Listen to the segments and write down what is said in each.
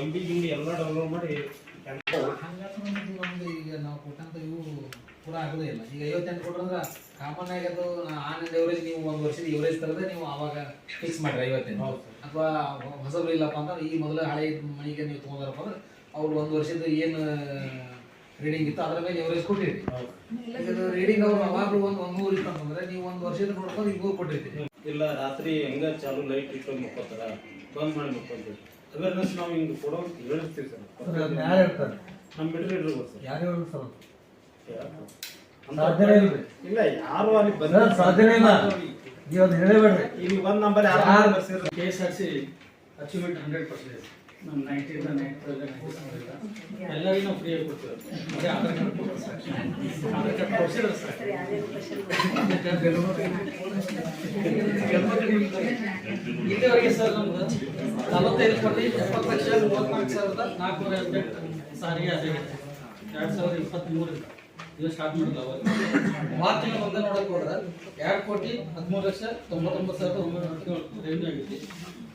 M B ಗಿಂಡಿ ಎಲ್ಲ download ಮಾಡಿ ನಮ್ದು ನಮ್ದು ಈಗ ನಾವು ಕೊಟ್ಟಂತ ಇವು ಪೂರ ಆಗೋದೇ ಇಲ್ಲ. ಈಗ ಐವತ್ತೆಂಟು ಕೊಟ್ರಂದ್ರೆ ಕಾಮನ್ ಆಗಿ ಅದು ಆನಂದ್ ಎವರೇಜ್ ನೀವು ಒಂದು ವರ್ಷದ ಎವರೇಜ್ ತರದೆ ನೀವು ಅವಾಗ ಫಿಕ್ಸ್ ಮಾಡ್ರಿ ಐವತ್ತೆಂಟು. ಅಥವಾ ಹೊಸಬ್ರು ಇಲ್ಲಪ್ಪ ಅಂದ್ರೆ ಈ ಮೊದಲು ಹಳೆ ಮನೆಗೆ ನೀವು ತೊಗೊಂಡಾರಪ್ಪ ಅಂದ್ರೆ ಅವ್ರು ಒಂದು ವರ್ಷದ ಏನು ರೀಡಿಂಗ್ ಇತ್ತು ಅದ್ರ ಮೇಲೆ ಎವರೇಜ್ ಕೊಟ್ಟಿರಿ ಈಗ ರೀಡಿಂಗ್ ಅವ್ರು ಅವಾಗಲೂ ಒಂದು ಒಂದು ನೂರು ಇತ್ತು ಅಂತಂದ್ರೆ ನೀವು ಒಂದು ವರ್ಷದ ನೋಡ್ಕೊಂಡು ಈಗ ಕೊಟ್ಟಿರ್ತೀರಿ ಇಲ್ಲ ರಾತ್ರಿ ಹೆಂಗ ಚಾಲು ಲೈಟ್ ಇಟ್ಕೊಂಡು ಮುಕ್ಕೋತಾರ ಬಂದ್ ಮಾಡಿ ಮುಕ್ಕೊಂತೀವಿ ಅವೇರ್ನೆಸ್ ನಾವು ಹಿಂಗೆ ಕೊಡೋ ಹೇಳಿರ್ತೀವಿ ಸರ್. ಯಾರು ಹೇಳ್ತಾರೆ. ನಮ್ಮ ಬಿಟ್ರೆ ಇರ್ಬೋದು ಸರ್? ಯಾರು ಸರ್ ಅಂತ ಸಾಧ್ಯನೇ ಇಲ್ರಿ. ಇಲ್ಲ ಯಾರು ಅಲ್ಲಿ ಸರ್, ಸಾಧ್ಯನೇ ಇಲ್ಲ. ನೀವು ಹೇಳಬೇಡ್ರಿ ಇಲ್ಲಿ ಬಂದ್ ನಂಬರ್ ಯಾರು K S R C achievement hundred percent ನಮ್ಮ ನೈಂಟಿಯಿಂದ ನೈಂಟಿ ಎಲ್ಲರಿಗೂ ಸರ್ ಇಲ್ಲಿವರೆಗೆ ಸರ್ ನಮ್ದು ನಲವತ್ತೈದು ಕೋಟಿ ಎಪ್ಪತ್ತು ಲಕ್ಷ ಮೂವತ್ನಾಲ್ಕು ಸಾವಿರದ ನಾಲ್ಕುನೂರ ಸಾರಿಗೆ ಅದೇ ಎರಡು ಸಾವಿರದ ಇಪ್ಪತ್ತ್ಮೂರರಿಂದ ಇದು ಸ್ಟಾರ್ಟ್ ಮಾಡಿಲ್ಲ ಅವಾಗ ಮಾರ್ಚ್ ತಿಂಗಳು ಒಂದೇ ನೋಡಕ್ ಹೋದ್ರೆ ಎರಡು ಕೋಟಿ ಹದಿಮೂರು ಲಕ್ಷ ತೊಂಬತ್ತೊಂಬತ್ತು ಸಾವಿರದ ಒಂಬೈನೂರ ರೆವೆನ್ಯೂ ಆಗೈತಿ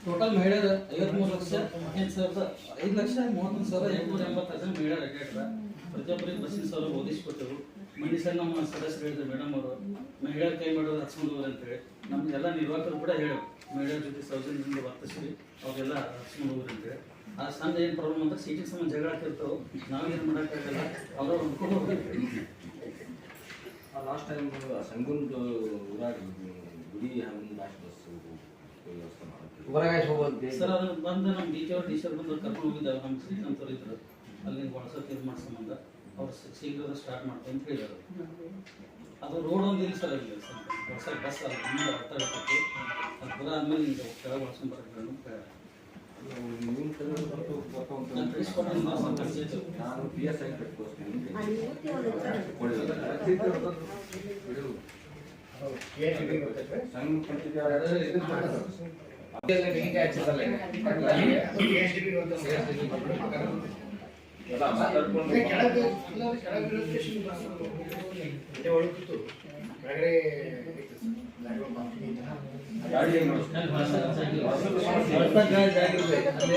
ಟೋಟಲ್ ಮಹಿಳೆಯರು ಐವತ್ಮೂರು ಲಕ್ಷ ಹದಿನೈದು ಸಾವಿರದ ಐದು ಲಕ್ಷ ಮೂವತ್ತೊಂದು ಸಾವಿರದ ಎಂಟುನೂರ ಎಂಬತ್ತು ಜನ ಮಹಿಳೆಯರ ಅಡ್ಡಾಡ್ರ ಪ್ರತಿಯೊಬ್ಬರಿಗೆ ಬಸ್ಸಿನ ಸೌಲಭ್ಯ ಓದಿಸ್ಕೊಟ್ಟರು. ಮಂಡಿ ಸಹ ನಮ್ಮ ಸದಸ್ಯರು ಹೇಳಿದ್ರು ಮೇಡಮ್ ಅವರು, ಮಹಿಳೆಯರ ಕೈ ಮಾಡೋದು ಹಚ್ಕೊಂಡು ಅಂತೇಳಿ. ನಮ್ಗೆಲ್ಲ ನಿರ್ವಾಹಕರು ಕೂಡ ಹೇಳು ಮಹಿಳೆಯರ ಜೊತೆ ಸೌಜನ್ಯದಿಂದ ವರ್ತಿಸ್ರಿ ಅವರೆಲ್ಲ ಹಚ್ಕೊಂಡು ಹೋಗ್ರಿ ಅಂತೇಳಿ. ಆ ಸಣ್ಣ ಏನು ಪ್ರಾಬ್ಲಮ್ ಅಂತ ಸೀಟಿಗೆ ಸಂಬಂಧ ಜಗಳ ಆಗ್ತಿರ್ತಾವೆ ನಾವೇನು ಮಾಡೋಕ್ಕಾಗಲ್ಲ ಅವ್ರವ್ರು ಆ ಹೋಗ್ಬೇಕು ಲಾಸ್ಟ್ ಟೈಮ್ ಸಂಗುಂದು ಊರಾಗ ಗುಡಿ ಹಂಗೆ ಲಾಸ್ಟ್ ಬಸ್ ಹೊರಗೆ ಹೋಗೋದು ಸರ್ ಅದು ಬಂದು ನಮ್ಮ ಡಿ ಟಿ ಅವ್ರು ಟೀಚರ್ ಅವ್ರು ಬಂದು ಕರ್ಕೊಂಡು ಹೋಗಿದ್ದಾವೆ. ನಮ್ಮ ಶ್ರೀಕಾಂತ್ ಅವ್ರು ಇದ್ರು ಅಲ್ಲಿಂದ ಬಳಸೋಕೆ ಇದು ಮಾಡೋ ಸಂಬಂಧ ಅವ್ರು ಶೀಘ್ರ ಸ್ಟಾರ್ಟ್ ಮಾಡ್ತೀವಿ ಅಂತ ಹೇಳಿದ್ರು. ಅದು ರೋಡ್ ಒಂದು ಇಲ್ಲ ಸರ್ ಅಲ್ಲಿ. ಸರ್ ಹೊಸ ಬಸ್ ಅಲ್ಲ ತುಂಬ ಇರ್ತೈತಿ. ಅದು ಕೂಡ ಆದ್ಮೇಲೆ ನಿಮ್ಗೆ ಕೆಳಗೆ ಬಳಸ್ಕೊಂಡು ಬರಬೇಕು ಅಂತ ನಾನು ಪಿ ಎಸ್ ಐ ಕಟ್ಕೋಸ್ತೀನಿ ಸಂಘ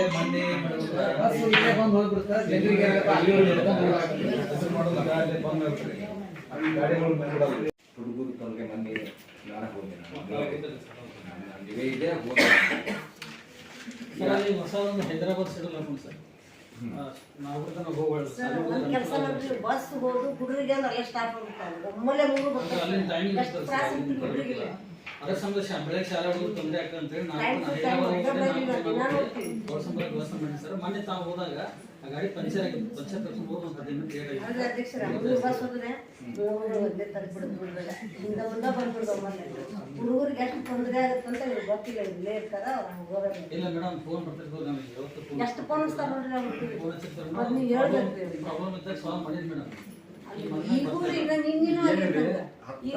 ಮೊನ್ನೆ. ಹುಡುಗರು ತೊಂದರೆ ಮಂದಿ ನಾನು ಹೋದೆ ನಾನು ಹೈದರಾಬಾದ್ ಸೈಡಲ್ಲಿ ಸರ್ ಬಸ್ ಹೋದು ಹುಡುಗರಿಗೆ ಅಂದ್ರೆ ಅಲ್ಲೇ ಸ್ಟಾಪ್ ಆಗುತ್ತೆ ಒಮ್ಮೆಲೆ ಮೂರು ಟೈಮಿಂಗ್ ಎಷ್ಟು ತ್ರಾಸ ಆಗ್ತದೆ ಹುಡುಗರಿಗೆ ಅದರ ಸಂಬಂಧ ಶಾ- ಬೆಳಗ್ಗೆ ಶಾಲೆ ಹುಡುಗರು ತೊಂದರೆ ಆಗ್ತದೆ ನಾವು ವ್ಯವಸ್ಥೆ ಮಾಡಿ ಸರ್. ಮೊನ್ನೆ ತಾವು ಹೋದಾಗ ಆ ಗಾಡಿ ಪಂಚರ್ ಆಗಿತ್ತು ಪಂಚರ್ ಕರ್ಕೊಂಡು ಹೋಗಿ ಒಂದು ಹದಿನೈದು ಲೇಟ್ ಹುಡುಗರಿಗೆ ಎಷ್ಟು ತೊಂದರೆ ಆಗುತ್ತೆ ಅಂತ ಗೊತ್ತಿಲ್ಲ ಇಲ್ಲೇ ಇರ್ತಾರ? ಇಲ್ಲ. ಮೇಡಮ್ ಫೋನ್ ಬರ್ತಿರ್ಬೋದು ನಮಗೆ. ಯಾವತ್ತು ಫೋನ್ ಎಷ್ಟು ಫೋನ್ ಹಚ್ತಾರೆ ನೋಡ್ರಿ ನಾವು ಪ್ರಾಬ್ಲಮ್ ಇದ್ದಾಗ ಸಾಲ್ವ್ ಮೇಡಮ್. ಈಗೂ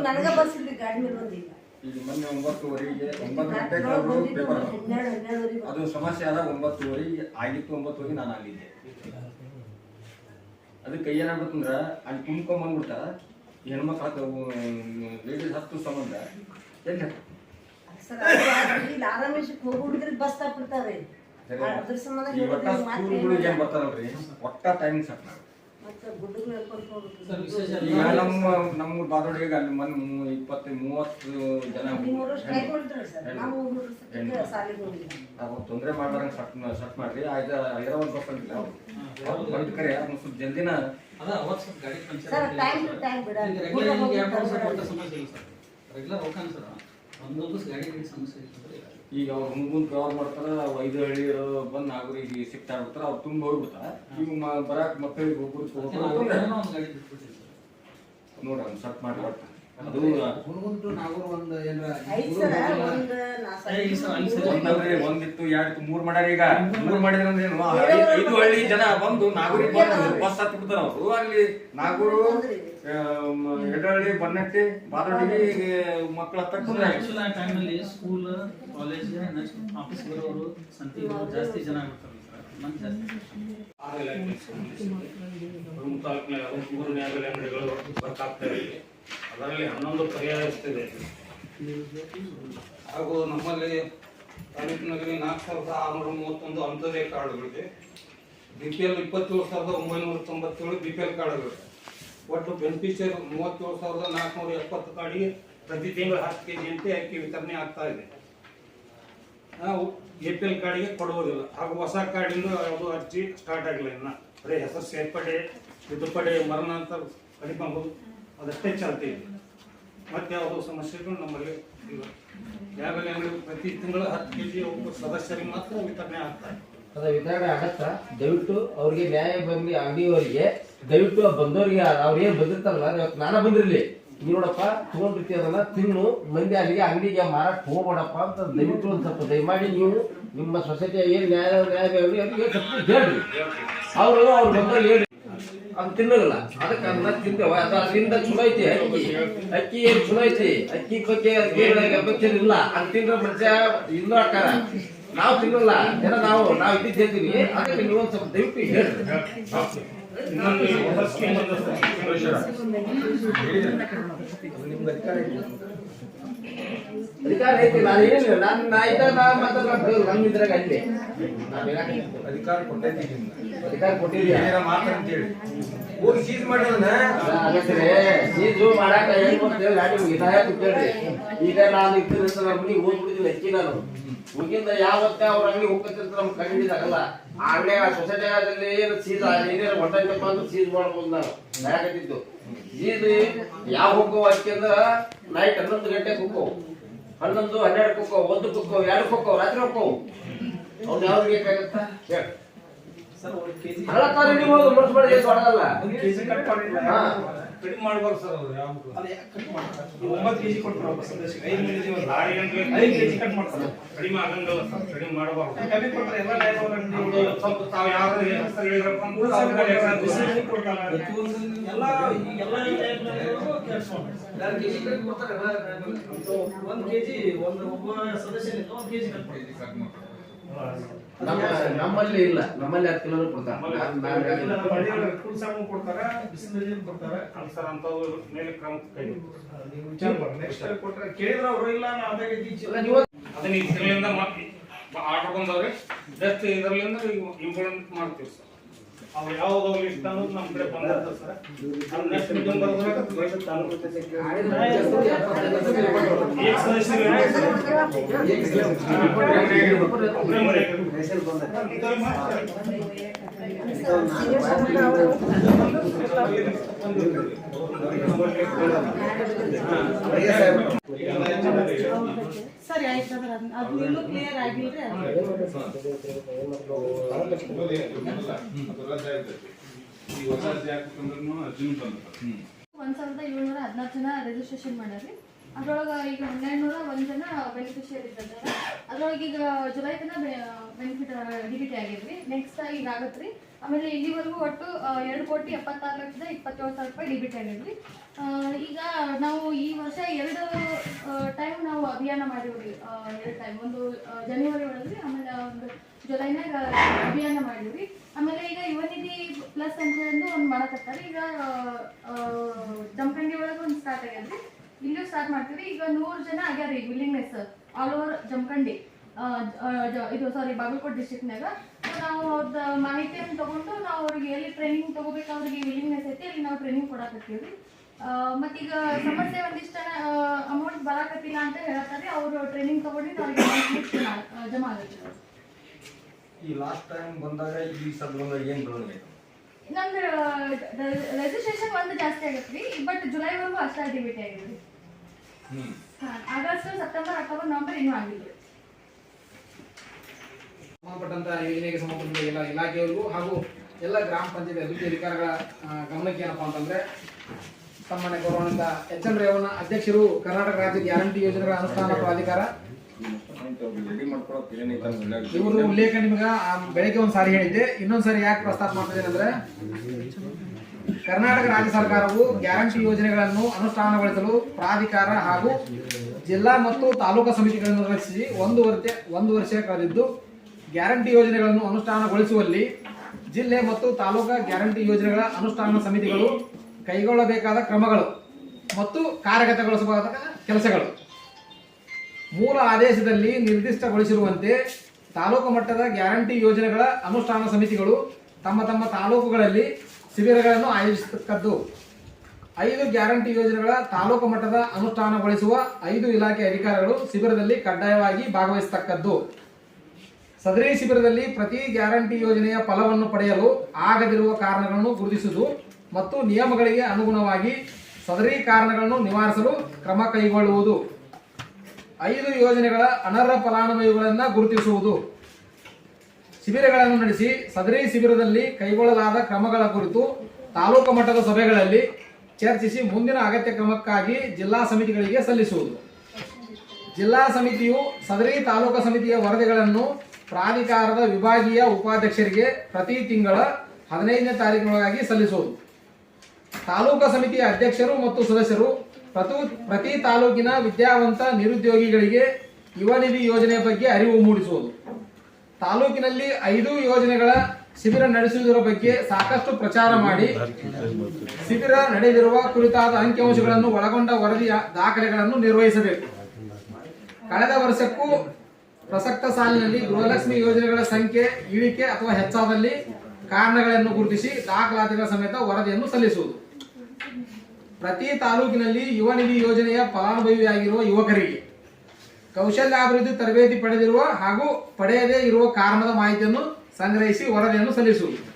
ನನಗ ಬಸ್ ಇಲ್ಲಿ ಗಾಡಿ ಮೇಲೆ ಬಂದಿಲ್ಲ. ಈಗ ಮೊನ್ನೆ ಒಂಬತ್ತುವರೆಗೆ ಒಂಬತ್ತು ಗಂಟೆಗೆ ಅವರು ಪೇಪರ್ ಅದು ಸಮಸ್ಯೆ ಆದ ಒಂಬತ್ತುವರೆಗೆ ಆಗಿತ್ತು ಒಂಬತ್ತುವರೆಗೆ ನಾನು ಅಲ್ಲಿದ್ದೆ. ಅದಕ್ಕೆ ಏನಾಗ್ಬೇಕಂದ್ರೆ ಅಲ್ಲಿ ತುಂಬ್ಕೊಂಡ್ ಬಂದ್ಬಿಡ್ತಾರ. ಹೆಣ್ಮಕ್ಳು ಲೇಡೀಸ್ ಹತ್ತು ಸಂಬಂಧ. ಎಲ್ಲಿ ಒಟ್ಟ ಸ್ಕೂಲ್ಗಳಿಗೆ ಏನ್ ಬರ್ತಾರಲ್ರಿ? ಒಟ್ಟ ಟೈಮಿಂಗ್ ಸಟ್ ಈಗ ನಮ್ಮ ನಮ್ಮ ಧಾರವಾಡಿಗೆ ಅಲ್ಲಿ ಮೊನ್ನೆ ಮೂ- ಇಪ್ಪತ್ತು ಮೂವತ್ತು ಜನ ನಾವು ತೊಂದರೆ ಮಾಡ್ಬಾರಂಗ್ ಸಟ್ ಸಟ್ ಮಾಡ್ರಿ. ಆಯ್ತು ಬಸ್ ಅಂತಿಲ್ಲ ಅವ್ರು ಬಂದ್ ಕರೆ. ಅದನ್ನ ಸ್ವಲ್ಪ ಜಲ್ದಿನ ಅದ ಅವತ್ತು ಸ್ವಲ್ಪ ಗಾಡಿ ಪಂಚರ್ ಸರ್ ರೆಗ್ಯುಲರ್ ಎರಡು ಸಮಸ್ಯೆ ಇಲ್ಲ ಸರ್. ರೆಗ್ಯುಲರ್ ಹೋಗ್ತಾನೆ ಸರ್ ಈಗ ಅವ್ರು ಮುಂದ್ ಕವರ್ ಮಾಡ್ತಾರೆ ಐದು ಹಳ್ಳಿ ಬಂದ್ ನಾಗರಿಗೆ ಶಿಫ್ಟ್ ಆಗ್ಬಿಡ್ತಾರ ಅವ್ರು ತುಂಬ ಹೋಗ್ಬಿಡ್ತಾರ. ಈಗ ಬರಾಕ್ ಮಕ್ಕಳಿಗೆ ಒಬ್ಬರು ಸರ್ ನೋಡ್ರಿ ಸಟ್ ಮಾಡಿ ಒಂದಿತ್ತು ಎರಡು ಮೂರ್ ಮಾಡ್ಯಾರ ಈಗ. ಮೂರ್ ಮಾಡಿದ್ರ ಅಂದ್ರೆ ಐದು ಹಳ್ಳಿ ಜನ ಬಂದು ನಾಗೂರಿ ಬಸ್ ಹತ್ತಿ ಬಿಡ್ತಾರ ಅವರು. ಅಲ್ಲಿ ನಾಗೂರು ಎಡಹಳ್ಳಿ ಬನ್ನಟ್ಟಿ ಬಾದೋಡಿಗೆ ಮಕ್ಕಳ ಟೈಮಲ್ಲಿ ಸ್ಕೂಲ್ ಕಾಲೇಜ್ ನೆಕ್ಸ್ಟ್ ಆಫೀಸ್ ಬರೋರು ಸಂತಿ ಜಾಸ್ತಿ ಜನ ಆಗ್ಬಿಡ್ತಾರೆ ತಾಲೂಕಿನ ಮೂರು ನ್ಯಾಯಾಲಯ ಅಂಗಡಿಗಳು ವರ್ಕ್ ಆಗ್ತಾ ಇವೆ. ಅದರಲ್ಲಿ ಹನ್ನೊಂದು ಪರ್ಯಾಯ ಇರ್ತದೆ ಹಾಗೂ ನಮ್ಮಲ್ಲಿ ತಾಲೂಕಿನಲ್ಲಿ ನಾಲ್ಕು ಸಾವಿರದ ಆರುನೂರ ಮೂವತ್ತೊಂದು ಅಂತ್ಯೋದಯ ಕಾರ್ಡ್ಗಳಿದೆ. ಬಿ ಪಿ ಎಲ್ ಇಪ್ಪತ್ತೇಳು ಸಾವಿರದ ಒಂಬೈನೂರ ತೊಂಬತ್ತೇಳು ಬಿ ಪಿ ಎಲ್ ಕಾರ್ಡ್ಗಳಿದೆ ಒಟ್ಟು ಬೆನಿಫಿಷಿಯರ್ ಮೂವತ್ತೇಳು ಸಾವಿರದ ನಾಲ್ಕುನೂರ ಎಪ್ಪತ್ತು ಕಾರ್ಡಿಗೆ ಪ್ರತಿ ತಿಂಗಳು ಹತ್ತು ಕೆ ಜಿ ಅಂತ ಅಕ್ಕಿ ವಿತರಣೆ ಆಗ್ತಾ ಇದೆ. ನಾವು ಎ ಪಿ ಎಲ್ ಕಾರ್ಡಿಗೆ ಕೊಡುವುದಿಲ್ಲ. ಹಾಗೂ ಹೊಸ ಕಾರ್ಡಿಂದ ಯಾವುದು ಅರ್ಜಿ ಸ್ಟಾರ್ಟ್ ಆಗಲಿಲ್ಲ ಬರೀ ಹೆಸರು ಸೇರ್ಪಡೆ, ತಿದ್ದುಪಡಿ ಮರಣ ಅಂತ ಕಡಿಮೆ ಅದಷ್ಟೇ ಚಾಲ್ತಿ ಇದೆ ಮತ್ತೆ ಸಮಸ್ಯೆಗಳು ನಮ್ಮಲ್ಲಿ ಇಲ್ಲ ಪ್ರತಿ ತಿಂಗಳು ಹತ್ತು ಕೆ ಜಿ ಒಬ್ಬ ಸದಸ್ಯರಿಗೆ ಮಾತ್ರ ವಿತರಣೆ ಆಗ್ತಾ ಇದೆ ಅದ ವಿತರಣೆ ಆಗತ್ತ ದಯವಿಟ್ಟು ಅವ್ರಿಗೆ ನ್ಯಾಯ ಬಂದು ಅಂಗಡಿಯವರಿಗೆ ದಯವಿಟ್ಟು ಬಂದವರಿಗೆ ಅವ್ರೇನು ಬಂದಿರ್ತಾರಲ್ಲ ಇವತ್ತು ನಾನು ಬಂದಿರಲಿ ನೋಡಪ್ಪ ತೊಗೊಂಡಿರ್ತೀವಿ ಅದನ್ನ ತಿನ್ನು ಮಂದಿ ಅಲ್ಲಿಗೆ ಅಂಗಡಿಗೆ ಮಾರಾಟ ಹೋಗ್ಬೇಡಪ್ಪ ಅಂತ ದಯವಿಟ್ಟು ಒಂದು ಸ್ವಲ್ಪ ದಯಮಾಡಿ ನೀವು ನಿಮ್ಮ ಸೊಸೈಟಿಯ ಏನು ನ್ಯಾಯ ನ್ಯಾಯ ಅವ್ರಿಗೆ ಹೇಳ್ರಿ ಅವರು ಅವ್ರು ಬಂದ್ರೆ ಹೇಳಿ ಅದು ತಿನ್ನಲ್ಲ ಅದಕ್ಕೆ ಅದನ್ನ ತಿಂತೇವ. ಅದು ಅದರಿಂದ ಚಲೋ ಐತಿ ಅಕ್ಕಿ. ಅಕ್ಕಿ ಏನ್ ಚಲೋ ಐತಿ? ಅಕ್ಕಿ ಬಗ್ಗೆ ಇಲ್ಲ. ಅದು ತಿಂದ್ರೆ ಮನುಷ್ಯ ಇನ್ನೂ ಆಕಾರ ನಾವು ತಿನ್ನಲ್ಲ. ಏನ ನಾವು ನಾವು ಇದ್ದಿದ್ದು ಹೇಳ್ತೀವಿ. ಅದಕ್ಕೆ ನೀವು ಒಂದ್ ಸ್ವಲ್ಪ ದಯವಿಟ್ಟು ಹೇಳಿ ನಿಮ್ಗೆ ಅಧಿಕಾರ ಅಧಿಕಾರ ಐತಿ ನಾನು ಏನಿಲ್ಲ ನಾನು ನಾ ಇದ್ದಾಗ ನಾ ಮಾತಾಡ ನಮ್ಮ ಇದ್ರಾಗ ಅಧಿಕಾರ ಕೊಟ್ಟೈತಿ ಅಧಿಕಾರ ಕೊಟ್ಟಿದ್ಯಾ ಮಾತಂತೇಳಿ ಹೋಗಿ ಸೀಸ್ ಮಾಡಿದ್ರೆ ಆಗತ್ರಿ ಸೀಜು ಮಾಡಾಕ ಏನ್ ಕೇಳ್ರಿ ಈಗ ನಾನು ಇದ್ದಿರಂತ ನಮ್ಮ ಮನೆಗೆ ಹೋಗ್ಬಿಟ್ಟಿದ್ದೀನಿ ಅಕ್ಕಿ ನಾನು ಮುಗಿಂದ ಯಾವತ್ತ ಅವ್ರ ಅಂಗಡಿ ಹೋಗ್ತಿರ್ತ ನಮ್ಗೆ ಕಂಡಿದ್ದಾಗಲ್ಲ ಆಗ್ಲೇ ಆ ಸೊಸೈಟಿ ಏನು ಸೀಸ್ ಏನೇನು ಹೊಟ್ಟೆ ಅಂದ್ರೆ ಸೀಸ್ ಮಾಡ್ಬೋದು ನಾವು. ಯಾಕತ್ತಿದ್ದು ಸೀಸ್ ಯಾವ ಹೋಗೋ ಅಷ್ಟೇ ಅಂದ್ರ ನೈಟ್ ಹನ್ನೊಂದು ಗಂಟೆ ಹೋಗೋ ಹನ್ನೊಂದು ಹನ್ನೆರಡು ಕುಕ್ಕೋ ಒಂದು ಕುಕ್ಕೋ ಎರಡು ಕುಕ್ಕೋ ರಾತ್ರಿ ಹೋಗೋ ಅವ್ನು ಯಾವ್ದು ಬೇಕಾಗತ್ತ? ಹೇಳಿ. ಅಲ್ಲ ತಾನೇ ನೀವು ಮುನ್ಸಿಪಾಲ್ ಏನು ಮಾಡೋದಲ್ಲ ಕಡಿಮೆ ಮಾಡಬಾರ್ದು ಸರ್ ಅವ್ರು ಯಾವ ಅದು ಯಾಕೆ ಕಟ್ ಮಾಡ್ತಾರೆ? ಒಂಬತ್ತು ಕೆಜಿ ಒಬ್ಬ ಸದಸ್ಯರಿಗೆ ಐದು ಕೆಜಿ ಒಂದು ಲಾರಿ ಗಂಟ್ಲೆ ಐದು ಕೆಜಿ ಕಟ್ ಮಾಡ್ತಾರೆ ಕಡಿಮೆ ಆಗಂಗಿಲ್ಲ ಸರ್ ಕಡಿಮೆ ಮಾಡಬಾರ್ದು. ಕಮ್ಮಿ ಕೊಟ್ಟರೆ ಎಲ್ಲ ಅಂಗಡಿ ಸ್ವಲ್ಪ ತಾವು ಯಾವ ಹೆಸರು ಹೇಳಿದ್ರಪ್ಪ ಅಂದ್ರೆ ಕೊಡ್ತಾರೆ. ಎಲ್ಲ ಎಲ್ಲ ಟೈಪ್ನಲ್ಲೂ ಕೇಳಿಸ್ಕೊಂಡು ಎರಡು ಕೆಜಿ ಕಟ್ ಕೊಡ್ತಾರೆ. ಒಂದು ಕೆಜಿ ಒಂದು ಒಬ್ಬ ಸದಸ್ಯನಿಂದ ಒಂದು ಕೆಜಿ ಕಟ್ ಮಾಡ್ತೀವಿ ನಮ್ಮ ನಮ್ಮಲ್ಲಿ ಇಲ್ಲ. ನಮ್ಮಲ್ಲಿ ಹತ್ತು ಕಿಲೋ ಕೊಡ್ತಾರೆ. ಕೊಡ್ತಾರೆ ಬಿಸಿನೀರಿನ ಕೊಡ್ತಾರೆ. ಸರ್ ಅಂತವು ಮೇಲೆ ಕ್ರಮ ಕೈ ನೀವು ವಿಚಾರ ಮಾಡಿ. ನೆಕ್ಸ್ಟ್ ಕೊಟ್ರೆ ಕೇಳಿದ್ರೆ ಅವರು ಇಲ್ಲ ನಾವು ಅದೇ ಈ ಚೀಲ ಇಲ್ಲ, ನೀವು ಅದನ್ನ ಇದರಿಂದ ಆರ್ಡರ್ ಬಂದವ್ರೆ ಜಸ್ಟ್ ಇದರಲ್ಲಿಂದ ಇಂಪ್ಲಿಮೆಂಟ್ ಮಾಡ್ತೀವಿ ಸರ್. ಅವು ಯಾವ್ದು ಲಿಸ್ಟ್ ಅನ್ನೋದು ನಮ್ಮ ಕಡೆ ಆಯ್ತು ಅದ್ರ ಅದು ಇನ್ನೂ ಕ್ಲಿಯರ್ ಆಗಿಲ್ರಿ ಅದು ಒಂದ್ ಸಾವಿರದ ಜನ ರಿಜಿಸ್ಟ್ರೇಷನ್ ಮಾಡ್ಯಾರಿ ಅದ್ರೊಳಗೆ ಈಗ ಹನ್ನೆರಡು ಒಂದ್ ಜನ ಬೆನಿಫಿಷಿಯರ್ ಇದ್ದಾರೆ. ಅದ್ರೊಳಗೆ ಈಗ ಜುಲೈ ಬೆನಿಫಿಟ್ ಡಿಬಿಟಿ ಆಗಿದ್ರಿ. ನೆಕ್ಸ್ಟ್ ಈಗ ಆಗತ್ರಿ ಆಮೇಲೆ ಇಲ್ಲಿವರೆಗೂ ಒಟ್ಟು ಎರಡು ಕೋಟಿ ಎಪ್ಪತ್ತಾರು ಲಕ್ಷದ ಇಪ್ಪತ್ತೇಳು ಸಾವಿರ ರೂಪಾಯಿ ಡಿಬಿಟ್ ಆಗಿದ್ರಿ. ಆ, ಈಗ ನಾವು ಈ ವರ್ಷ ಎರಡು ಟೈಮ್ ನಾವು ಅಭಿಯಾನ ಮಾಡಿವ್ರಿ. ಎರಡು ಟೈಮ್ ಒಂದು ಜನವರಿ ಒಳಗ್ರಿ ಆಮೇಲೆ ಒಂದು ಜುಲೈನಾಗ ಅಭಿಯಾನ ಮಾಡಿವ್ರಿ. ಆಮೇಲೆ ಈಗ ಯುವ ನಿಧಿ ಪ್ಲಸ್ ಅಂತ ಒಂದು ಮಾಡಕತ್ತಾರೆ. ಈಗ ಜಮಖಂಡಿ ಒಳಗೆ ಒಂದು ಸ್ಟಾರ್ಟ್ ಆಗ್ಯದ್ರಿ. ಇಲ್ಲೂ ಸ್ಟಾರ್ಟ್ ಮಾಡ್ತೀವಿ ಈಗ ನೂರು ಜನ ಆಗ್ಯಾರ ಈಗ ವಿಲ್ಲಿಂಗ್ನೆಸ್ ಆಲ್ ಓವರ್ ಜಮಖಂಡಿ ಇದು ಸಾರಿ ಬಾಗಲಕೋಟೆ ಡಿಸ್ಟ್ರಿಕ್ಟ್ನಾಗ ನಾವು ಅವ್ರದ್ದು ಮಾಹಿತಿಯನ್ನು ತಗೊಂಡು ನಾವು ಅವ್ರಿಗೆ ಎಲ್ಲಿ ಟ್ರೈನಿಂಗ್ ತಗೋಬೇಕು ಅವ್ರಿಗೆ ವಿಲಿಂಗ್ನೆಸ್ ಐತಿ ಅಲ್ಲಿ ನಾವು ಟ್ರೈನಿಂಗ್ ಕೊಡಾಕತ್ತೀವಿ. ಮತ್ತೀಗ ಸಮಸ್ಯೆ ಒಂದಿಷ್ಟ ಅಮೌಂಟ್ ಬರಾಕತ್ತಿಲ್ಲ ಅಂತ ಹೇಳ್ತಾರೆ ಅವರು ಟ್ರೈನಿಂಗ್ ತಗೊಂಡು ಅವ್ರಿಗೆ ಜಮಾ ಆಗುತ್ತೆ. ಈ ಲಾಸ್ಟ್ ಟೈಮ್ ಬಂದಾಗ ಈ ಬಂದಾಗ ಏನ್ ಬೆಳವಣಿಗೆ ನಮ್ದು ರೆಜಿಸ್ಟ್ರೇಷನ್ ಒಂದು ಜಾಸ್ತಿ ಆಗತ್ರಿ ಬಟ್ ಜುಲೈವರೆಗೂ ಅಷ್ಟೇ ಡಿಬಿಟಿ ಆಗಿದ್ರಿ ಆಗಸ್ಟ್ ಸೆಪ್ಟೆಂಬರ್ ಅಕ್ಟೋಬರ್ ನವೆಂಬರ್ ಇನ್ನೂ ಆಗಿಲ್ಲ. ಸಂಬಂಧಪಟ್ಟಂತ ಯೋಜನೆಗೆ ಸಂಬಂಧಪಟ್ಟ ಎಲ್ಲ ಇಲಾಖೆಯವರಿಗೂ ಹಾಗೂ ಎಲ್ಲ ಗ್ರಾಮ ಪಂಚಾಯತ್ ಅಭಿವೃದ್ಧಿ ಅಧಿಕಾರಿಗಳ ಗಮನಕ್ಕೆ ಏನಪ್ಪಾ ಅಂತಂದ್ರೆ, ಸನ್ಮಾನ್ಯ ಗೌರವಾನ್ವಿತ ಎಚ್ ಎನ್ ರೇವಣ್ಣ ಅಧ್ಯಕ್ಷರು ಕರ್ನಾಟಕ ರಾಜ್ಯ ಗ್ಯಾರಂಟಿ ಯೋಜನೆಗಳ ಅನುಷ್ಠಾನ ಪ್ರಾಧಿಕಾರ ಇವರು ಉಲ್ಲೇಖ ನಿಮ್ಗ ಬೆಳಗ್ಗೆ ಒಂದ್ ಸಾರಿ ಹೇಳಿದ್ದೆ. ಇನ್ನೊಂದ್ ಸಾರಿ ಯಾಕೆ ಪ್ರಸ್ತಾಪ ಮಾಡ್ತಿದ್ದೇನೆ ಅಂದ್ರೆ, ಕರ್ನಾಟಕ ರಾಜ್ಯ ಸರ್ಕಾರವು ಗ್ಯಾರಂಟಿ ಯೋಜನೆಗಳನ್ನು ಅನುಷ್ಠಾನಗೊಳಿಸಲು ಪ್ರಾಧಿಕಾರ ಹಾಗೂ ಜಿಲ್ಲಾ ಮತ್ತು ತಾಲೂಕಾ ಸಮಿತಿಗಳನ್ನು ರಚಿಸಿ ಒಂದು ವರ್ಷ ಒಂದು ವರ್ಷ ಕಳೆದಿದ್ದು ಗ್ಯಾರಂಟಿ ಯೋಜನೆಗಳನ್ನು ಅನುಷ್ಠಾನಗೊಳಿಸುವಲ್ಲಿ ಜಿಲ್ಲೆ ಮತ್ತು ತಾಲೂಕಾ ಗ್ಯಾರಂಟಿ ಯೋಜನೆಗಳ ಅನುಷ್ಠಾನ ಸಮಿತಿಗಳು ಕೈಗೊಳ್ಳಬೇಕಾದ ಕ್ರಮಗಳು ಮತ್ತು ಕಾರ್ಯಗತಗೊಳಿಸಬೇಕಾದ ಕೆಲಸಗಳು. ಮೂಲ ಆದೇಶದಲ್ಲಿ ನಿರ್ದಿಷ್ಟಗೊಳಿಸಿರುವಂತೆ ತಾಲೂಕು ಮಟ್ಟದ ಗ್ಯಾರಂಟಿ ಯೋಜನೆಗಳ ಅನುಷ್ಠಾನ ಸಮಿತಿಗಳು ತಮ್ಮ ತಮ್ಮ ತಾಲೂಕುಗಳಲ್ಲಿ ಶಿಬಿರಗಳನ್ನು ಆಯೋಜಿಸತಕ್ಕದ್ದು ಐದು ಗ್ಯಾರಂಟಿ ಯೋಜನೆಗಳ ತಾಲೂಕು ಮಟ್ಟದ ಅನುಷ್ಠಾನಗೊಳಿಸುವ ಐದು ಇಲಾಖೆ ಅಧಿಕಾರಿಗಳು ಶಿಬಿರದಲ್ಲಿ ಕಡ್ಡಾಯವಾಗಿ ಭಾಗವಹಿಸತಕ್ಕದ್ದು. ಸದರಿ ಶಿಬಿರದಲ್ಲಿ ಪ್ರತಿ ಗ್ಯಾರಂಟಿ ಯೋಜನೆಯ ಫಲವನ್ನು ಪಡೆಯಲು ಆಗದಿರುವ ಕಾರಣಗಳನ್ನು ಗುರುತಿಸುವುದು ಮತ್ತು ನಿಯಮಗಳಿಗೆ ಅನುಗುಣವಾಗಿ ಸದರಿ ಕಾರಣಗಳನ್ನು ನಿವಾರಿಸಲು ಕ್ರಮ ಕೈಗೊಳ್ಳುವುದು. ಐದು ಯೋಜನೆಗಳ ಅನರ್ಹ ಫಲಾನುಭವಿಗಳನ್ನು ಗುರುತಿಸುವುದು. ಶಿಬಿರಗಳನ್ನು ನಡೆಸಿ ಸದರಿ ಶಿಬಿರದಲ್ಲಿ ಕೈಗೊಳ್ಳಲಾದ ಕ್ರಮಗಳ ಕುರಿತು ತಾಲೂಕು ಮಟ್ಟದ ಸಭೆಗಳಲ್ಲಿ ಚರ್ಚಿಸಿ ಮುಂದಿನ ಅಗತ್ಯ ಕ್ರಮಕ್ಕಾಗಿ ಜಿಲ್ಲಾ ಸಮಿತಿಗಳಿಗೆ ಸಲ್ಲಿಸುವುದು. ಜಿಲ್ಲಾ ಸಮಿತಿಯು ಸದರಿ ತಾಲೂಕು ಸಮಿತಿಯ ವರದಿಗಳನ್ನು ಪ್ರಾಧಿಕಾರದ ವಿಭಾಗೀಯ ಉಪಾಧ್ಯಕ್ಷರಿಗೆ ಪ್ರತಿ ತಿಂಗಳ ಹದಿನೈದನೇ ತಾರೀಕಿನೊಳಗಾಗಿ ಸಲ್ಲಿಸುವುದು. ತಾಲೂಕು ಸಮಿತಿಯ ಅಧ್ಯಕ್ಷರು ಮತ್ತು ಸದಸ್ಯರು ಪ್ರತಿ ಪ್ರತಿ ತಾಲೂಕಿನ ವಿದ್ಯಾವಂತ ನಿರುದ್ಯೋಗಿಗಳಿಗೆ ಯುವ ನಿಧಿ ಯೋಜನೆಯ ಬಗ್ಗೆ ಅರಿವು ಮೂಡಿಸುವುದು. ತಾಲೂಕಿನಲ್ಲಿ ಐದು ಯೋಜನೆಗಳ ಶಿಬಿರ ನಡೆಸುವುದರ ಬಗ್ಗೆ ಸಾಕಷ್ಟು ಪ್ರಚಾರ ಮಾಡಿ, ಶಿಬಿರ ನಡೆದಿರುವ ಕುರಿತಾದ ಅಂಕಿಅಂಶಗಳನ್ನು ಒಳಗೊಂಡ ವರದಿಯ ದಾಖಲೆಗಳನ್ನು ನಿರ್ವಹಿಸಬೇಕು. ಕಳೆದ ವರ್ಷಕ್ಕೂ ಪ್ರಸಕ್ತ ಸಾಲಿನಲ್ಲಿ ಗೃಹಲಕ್ಷ್ಮಿ ಯೋಜನೆಗಳ ಸಂಖ್ಯೆ, ಇಳಿಕೆ ಅಥವಾ ಹೆಚ್ಚಾದಲ್ಲಿ ಕಾರಣಗಳನ್ನು ಗುರುತಿಸಿ ದಾಖಲಾತಿಗಳ ಸಮೇತ ವರದಿಯನ್ನು ಸಲ್ಲಿಸುವುದು. ಪ್ರತಿ ತಾಲೂಕಿನಲ್ಲಿ ಯುವ ನಿಧಿ ಯೋಜನೆಯ ಫಲಾನುಭವಿಯಾಗಿರುವ ಯುವಕರಿಗೆ ಕೌಶಲ್ಯಾಭಿವೃದ್ಧಿ ತರಬೇತಿ ಪಡೆದಿರುವ ಹಾಗೂ ಪಡೆಯದೇ ಇರುವ ಕಾರಣದ ಮಾಹಿತಿಯನ್ನು ಸಂಗ್ರಹಿಸಿ ವರದಿಯನ್ನು ಸಲ್ಲಿಸುವುದು.